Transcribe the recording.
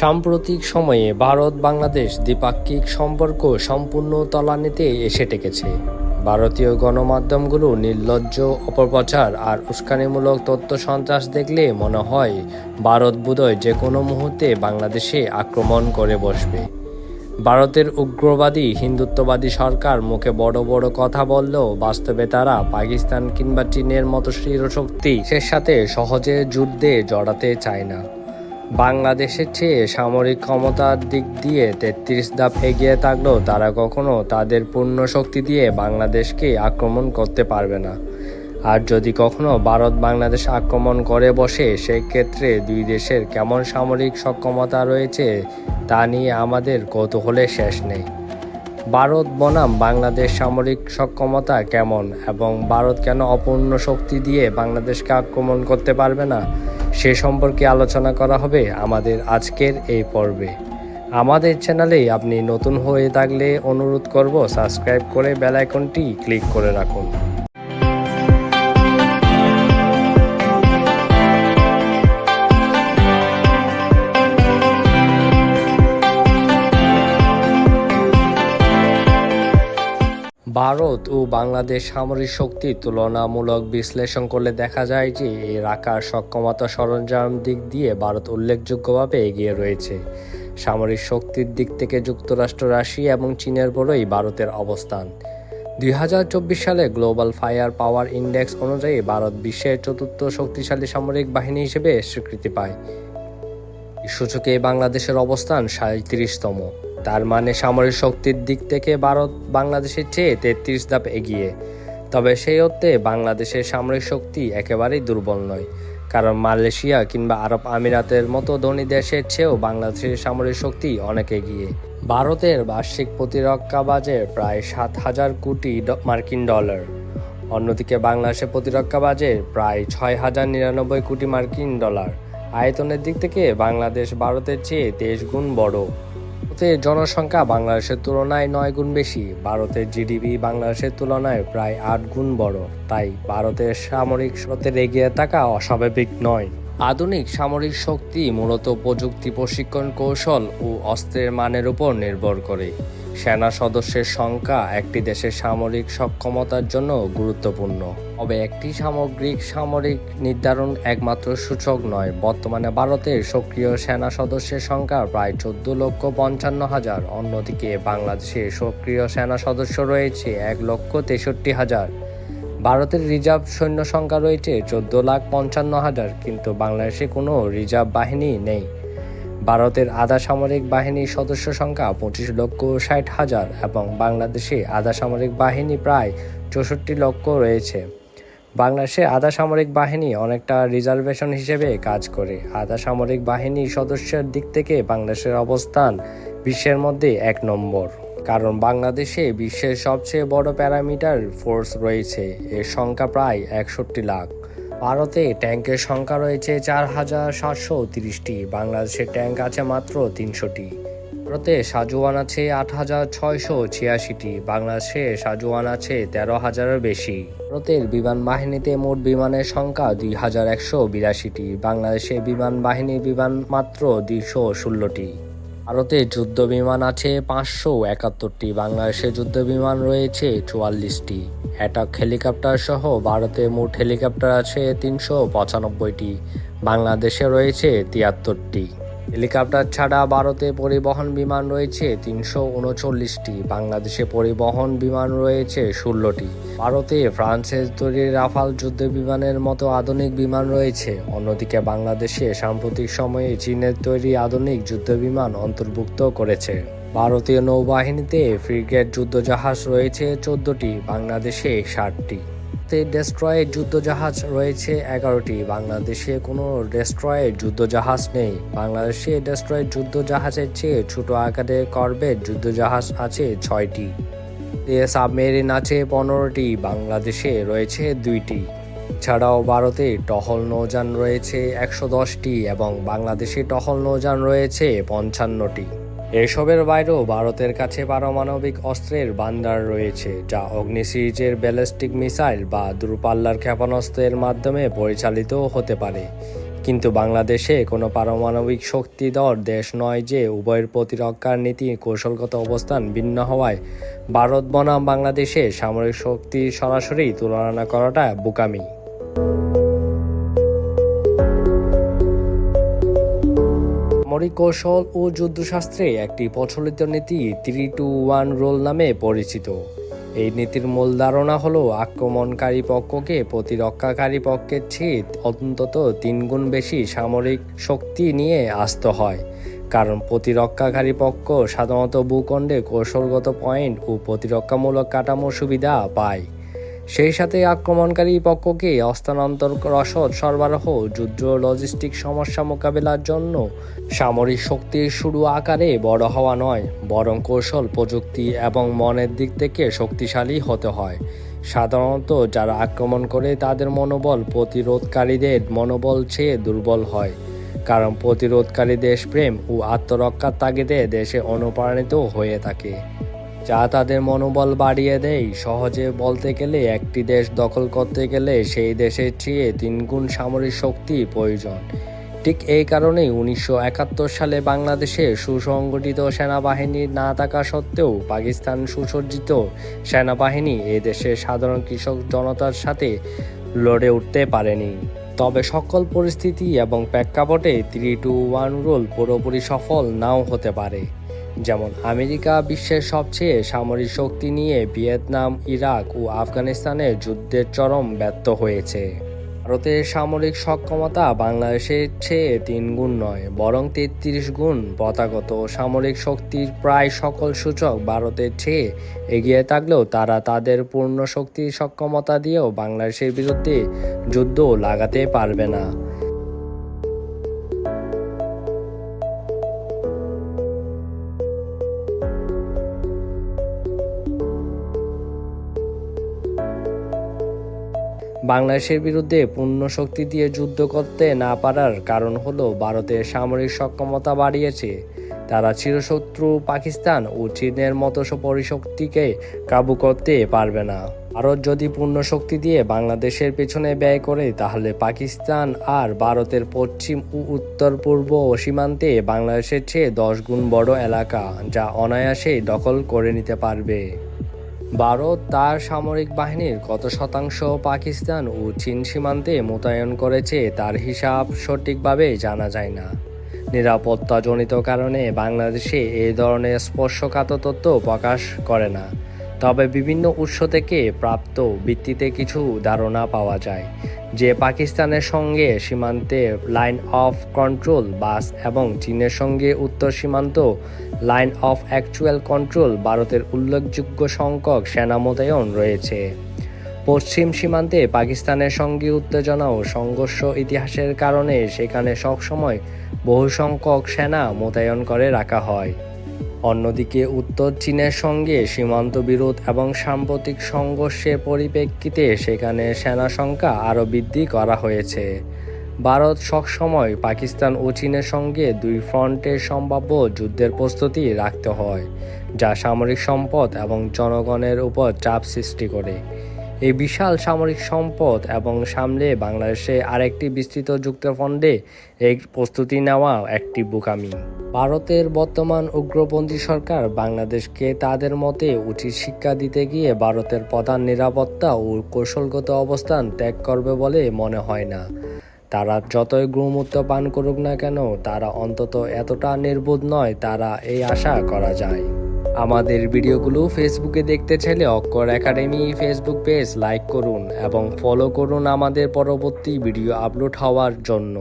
সাম্প্রতিক সময়ে ভারত বাংলাদেশ দ্বিপাক্ষিক সম্পর্ক সম্পূর্ণ তলানিতে এসে টেকেছে। ভারতীয় গণমাধ্যমগুলো নির্লজ্জ, অপপ্রচার আর উস্কানিমূলক তথ্য সন্ত্রাস দেখলে মনে হয় ভারত বোধহয় যে কোনো মুহূর্তে বাংলাদেশে আক্রমণ করে বসবে। ভারতের উগ্রবাদী, হিন্দুত্ববাদী সরকার মুখে বড় বড় কথা বললেও বাস্তবে তারা পাকিস্তান কিংবা চীনের মতো শক্তি সে সাথে সহজে যুদ্ধে জড়াতে চায় না। বাংলাদেশের চেয়ে সামরিক ক্ষমতার দিক দিয়ে তেত্রিশ ধাপ এগিয়ে থাকলেও তারা কখনো তাদের পূর্ণ শক্তি দিয়ে বাংলাদেশকে আক্রমণ করতে পারবে না। আর যদি কখনো ভারত বাংলাদেশ আক্রমণ করে বসে, সেক্ষেত্রে দুই দেশের কেমন সামরিক সক্ষমতা রয়েছে তা নিয়ে আমাদের কৌতূহলের শেষ নেই। ভারত বনাম বাংলাদেশ সামরিক সক্ষমতা কেমন এবং ভারত কেন অপূর্ণ শক্তি দিয়ে বাংলাদেশকে আক্রমণ করতে পারবে না? সে সম্পর্কে আলোচনা করা হবে আমাদের আজকের এই পর্বে। আমাদের চ্যানেলে আপনি নতুন হয়ে থাকলে অনুরোধ করব সাবস্ক্রাইব করে বেল আইকনটি ক্লিক করে রাখুন। ভারত ও বাংলাদেশ সামরিক শক্তির তুলনামূলক বিশ্লেষণ করলে দেখা যায় যে এর আকার, সক্ষমতা, সরঞ্জাম দিক দিয়ে ভারত উল্লেখযোগ্যভাবে এগিয়ে রয়েছে। সামরিক শক্তির দিক থেকে যুক্তরাষ্ট্র, রাশিয়া এবং চীনের বড়ই ভারতের অবস্থান। দুই হাজার চব্বিশ সালে গ্লোবাল ফায়ার পাওয়ার ইন্ডেক্স অনুযায়ী ভারত বিশ্বের চতুর্থ শক্তিশালী সামরিক বাহিনী হিসেবে স্বীকৃতি পায়। সূচকে বাংলাদেশের অবস্থান সাঁত্রিশতম। তার মানে সামরিক শক্তির দিক থেকে ভারত বাংলাদেশের চেয়ে তেত্রিশ ধাপ এগিয়ে। তবে সেই অর্থে বাংলাদেশের সামরিক শক্তি একেবারেই দুর্বল নয়। কারণ মালয়েশিয়া কিংবা আরব আমিরাতের মতো ধনী দেশের চেয়েও বাংলাদেশের সামরিক শক্তি অনেক এগিয়ে। ভারতের বার্ষিক প্রতিরক্ষা বাজেট প্রায় সাত হাজার কোটি মার্কিন ডলার। অন্যদিকে বাংলাদেশের প্রতিরক্ষা বাজেট প্রায় ছয় হাজার নিরানব্বই কোটি মার্কিন ডলার। আয়তনের দিক থেকে বাংলাদেশ ভারতের চেয়ে তেইশ গুণ বড়। ভারতের জনসংখ্যা বাংলাদেশের তুলনায় নয় গুণ বেশি। ভারতের জিডিপি বাংলাদেশের তুলনায় প্রায় আট গুণ বড়। তাই ভারতের সামরিক স্রোতের এগিয়ে থাকা অস্বাভাবিক নয়। আধুনিক সামরিক শক্তি মূলত প্রযুক্তি প্রশিক্ষণ কৌশল ও অস্ত্রের মানের উপর নির্ভর করে। সেনা সদস্যের সংখ্যা একটি দেশের সামরিক সক্ষমতার জন্য গুরুত্বপূর্ণ। তবে একটি সামগ্রিক সামরিক নির্ধারণ একমাত্র সূচক নয়। বর্তমানে ভারতের সক্রিয় সেনা সদস্যের সংখ্যা প্রায় চোদ্দ লক্ষ পঞ্চান্ন হাজার। অন্যদিকে বাংলাদেশের সক্রিয় সেনা সদস্য রয়েছে এক লক্ষ তেষট্টি হাজার। ভারতের রিজার্ভ সৈন্য সংখ্যা রয়েছে চোদ্দ লাখ পঞ্চান্ন হাজার, কিন্তু বাংলাদেশে কোনো রিজার্ভ বাহিনী নেই। ভারতের আধা সামরিক বাহিনীর সদস্য সংখ্যা পঁচিশ লক্ষ ষাট হাজার এবং বাংলাদেশে আধা সামরিক বাহিনী প্রায় চৌষট্টি লক্ষ রয়েছে। বাংলাদেশে আধা সামরিক বাহিনী অনেকটা রিজার্ভেশন হিসেবে কাজ করে। আধা সামরিক বাহিনীর সদস্যের দিক থেকে বাংলাদেশের অবস্থান বিশ্বের মধ্যে এক নম্বর। কারণ বাংলাদেশে বিশ্বের সবচেয়ে বড় প্যারামিটার ফোর্স রয়েছে। এর সংখ্যা প্রায় একষট্টি লাখ। ভারতে ট্যাঙ্কের সংখ্যা রয়েছে চার হাজার সাতশো তিরিশটি। বাংলাদেশে ট্যাঙ্ক আছে মাত্র তিনশোটি। ভারতে সাজুয়ান আছে আট হাজার ছয়শো ছিয়াশিটি। বাংলাদেশে সাজুয়ান আছে তেরো হাজারের বেশি। ভারতের বিমান বাহিনীতে মোট বিমানের সংখ্যা দুই হাজার একশো বিরাশিটি। বাংলাদেশে বিমান বাহিনীর বিমান মাত্র দুইশো ষোলোটি। ভারতে যুদ্ধ বিমান আছে পাঁচশো একাত্তরটি, বাংলাদেশে যুদ্ধ বিমান রয়েছে চুয়াল্লিশটি। অ্যাটাক হেলিকপ্টার সহ ভারতে মোট হেলিকপ্টার আছে তিনশো পঁচানব্বইটি, বাংলাদেশে রয়েছে তিয়াত্তরটি। হেলিকপ্টার ছাড়া ভারতে পরিবহন বিমান রয়েছে তিনশো উনচল্লিশটি। বাংলাদেশে পরিবহন বিমান রয়েছে ষোলোটি ভারতে ফ্রান্সের তৈরি রাফাল যুদ্ধ বিমানের মতো আধুনিক বিমান রয়েছে। অন্যদিকে বাংলাদেশে সাম্প্রতিক সময়ে চীনের তৈরি আধুনিক যুদ্ধ বিমান অন্তর্ভুক্ত করেছে। ভারতীয় নৌবাহিনীতে ফ্রিগেট যুদ্ধজাহাজ রয়েছে চোদ্দটি, বাংলাদেশে ষাটটি। তে ডেস্ট্রয়ের যুদ্ধজাহাজ রয়েছে এগারোটি। বাংলাদেশে কোনো ডেস্ট্রয়ের যুদ্ধজাহাজ নেই। বাংলাদেশে ডেস্ট্রয়ের যুদ্ধজাহাজের চেয়ে ছোট আকারে করবেট যুদ্ধজাহাজ আছে ছয়টি। সাবমেরিন আছে পনেরোটি। বাংলাদেশে রয়েছে দুইটি। ছাড়াও ভারতে টহল নৌযান রয়েছে একশো দশটি এবং বাংলাদেশে টহল নৌযান রয়েছে পঞ্চান্নটি। এসবের বাইরেও ভারতের কাছে পারমাণবিক অস্ত্রের ভান্ডার রয়েছে, যা অগ্নি সিরিজের ব্যালিস্টিক মিসাইল বা দূরপাল্লার ক্ষেপণাস্ত্রের মাধ্যমে পরিচালিত হতে পারে। কিন্তু বাংলাদেশে কোনো পারমাণবিক শক্তিধর দেশ নয় যে উভয়ের প্রতিরক্ষার নীতি, কৌশলগত অবস্থান ভিন্ন হওয়ায়। ভারত বনাম বাংলাদেশে সামরিক শক্তি সরাসরি তুলনা করাটা বোকামি। সামরিক কৌশল ও যুদ্ধশাস্ত্রে একটি প্রচলিত নীতি থ্রি টু ওয়ান রোল নামে পরিচিত। এই নীতির মূল ধারণা হল আক্রমণকারী পক্ষকে প্রতিরক্ষাকারী পক্ষের চেয়ে অন্তত তিনগুণ বেশি সামরিক শক্তি নিয়ে আসতে হয়। কারণ প্রতিরক্ষাকারী পক্ষ সাধারণত ভূখণ্ডে কৌশলগত পয়েন্ট ও প্রতিরক্ষামূলক কাঠামো সুবিধা পায়। সেই সাথে আক্রমণকারী পক্ষকে হস্তান্তর রসদ, সরবরাহ, যুদ্ধ লজিস্টিক সমস্যা মোকাবেলার জন্য সামরিক শক্তির শুরু আকারে বড় হওয়া নয়, বরং কৌশল, প্রযুক্তি এবং মনের দিক থেকে শক্তিশালী হতে হয়। সাধারণত যারা আক্রমণ করে তাদের মনোবল প্রতিরোধকারীদের মনোবল চেয়ে দুর্বল হয়, কারণ প্রতিরোধকারী দেশপ্রেম ও আত্মরক্ষার তাগিদে দেশে অনুপ্রাণিত হয়ে থাকে। যা তাদের মনোবল বাড়িয়ে দেয়, সহজে বলতে গেলে একটি দেশ দখল করতে গেলে সেই দেশের চেয়ে তিনগুণ সামরিক শক্তি প্রয়োজন। ঠিক এই কারণেই উনিশশো একাত্তর সালে বাংলাদেশে সুসংগঠিত সেনাবাহিনী না থাকা সত্ত্বেও পাকিস্তান সুসজ্জিত সেনাবাহিনী দেশের সাধারণ কৃষক জনতার সাথে লড়ে উঠতে পারেনি। তবে সকল পরিস্থিতি এবং প্রেক্ষাপটে থ্রি টু ওয়ান রোল পুরোপুরি সফল নাও হতে পারে। যেমন আমেরিকা বিশ্বের সবচেয়ে সামরিক শক্তি নিয়ে ভিয়েতনাম, ইরাক ও আফগানিস্তানের যুদ্ধের চরম ব্যর্থ হয়েছে। ভারতের সামরিক সক্ষমতা বাংলাদেশের চেয়ে তিন গুণ নয়, বরং তেত্রিশ গুণ পতাগত সামরিক শক্তির প্রায় সকল সূচক ভারতের চেয়ে এগিয়ে থাকলেও তারা তাদের পূর্ণ শক্তির সক্ষমতা দিয়েও বাংলাদেশের বিরুদ্ধে যুদ্ধ লাগাতে পারবে না। বাংলাদেশের বিরুদ্ধে পূর্ণ শক্তি দিয়ে যুদ্ধ করতে না পারার কারণ হলো ভারতের সামরিক সক্ষমতা বাড়িয়েছে। তারা চিরশত্রু পাকিস্তান ও চীনের মতো পরিশক্তিকে কাবু করতে পারবে না। ভারত যদি পূর্ণ শক্তি দিয়ে বাংলাদেশের পেছনে ব্যয় করে, তাহলে পাকিস্তান আর ভারতের পশ্চিম ও উত্তর পূর্ব সীমান্তে বাংলাদেশের চেয়ে দশ গুণ বড় এলাকা, যা অনায়াসেই দখল করে নিতে পারবে। ভারত তার সামরিক বাহিনীর কত শতাংশ পাকিস্তান ও চীন সীমান্তে মোতায়েন করেছে তার হিসাব সঠিকভাবে জানা যায় না। নিরাপত্তাজনিত কারণে বাংলাদেশে এই ধরনের স্পর্শকাত তথ্য প্রকাশ করে না। তবে বিভিন্ন উৎস থেকে প্রাপ্ত ভিত্তিতে কিছু ধারণা পাওয়া যায় যে পাকিস্তানের সঙ্গে সীমান্তে লাইন অফ কন্ট্রোল বাস এবং চীনের সঙ্গে উত্তর সীমান্ত লাইন অফ অ্যাকচুয়াল কন্ট্রোল ভারতের উল্লেখযোগ্য সংখ্যক সেনা মোতায়েন রয়েছে। পশ্চিম সীমান্তে পাকিস্তানের সঙ্গে উত্তেজনা ও সংঘর্ষ ইতিহাসের কারণে সেখানে সবসময় বহু সংখ্যক সেনা মোতায়েন করে রাখা হয়। অন্যদিকে উত্তর চীনের সঙ্গে সীমান্ত বিরোধ এবং সাম্প্রতিক সংঘর্ষের পরিপ্রেক্ষিতে সেখানে সেনা সংখ্যা আরও বৃদ্ধি করা হয়েছে। ভারত সবসময় পাকিস্তান ও চীনের সঙ্গে দুই ফ্রন্টের সম্ভাব্য যুদ্ধের প্রস্তুতি রাখতে হয়, যা সামরিক সম্পদ এবং জনগণের উপর চাপ সৃষ্টি করে। এই বিশাল সামরিক সম্পদ এবং সামলে বাংলাদেশে আরেকটি বিস্তৃত যুক্তফণ্ডে এই প্রস্তুতি নেওয়া একটি বোকামি। ভারতের বর্তমান উগ্রপন্থী সরকার বাংলাদেশকে তাদের মতে উচিত শিক্ষা দিতে গিয়ে ভারতের প্রধান নিরাপত্তা ও কৌশলগত অবস্থান ত্যাগ করবে বলে মনে হয় না। তারা যতই গ্রহমূত্র পান করুক না কেন, তারা অন্তত এতটা নির্বোধ নয় তারা এই আশা করা যায়। আমাদের ভিডিওগুলো ফেসবুকে দেখতে চাইলে অক্ষর একাডেমি ফেসবুক পেজ লাইক করুন এবং ফলো করুন আমাদের পরবর্তী ভিডিও আপলোড হওয়ার জন্য।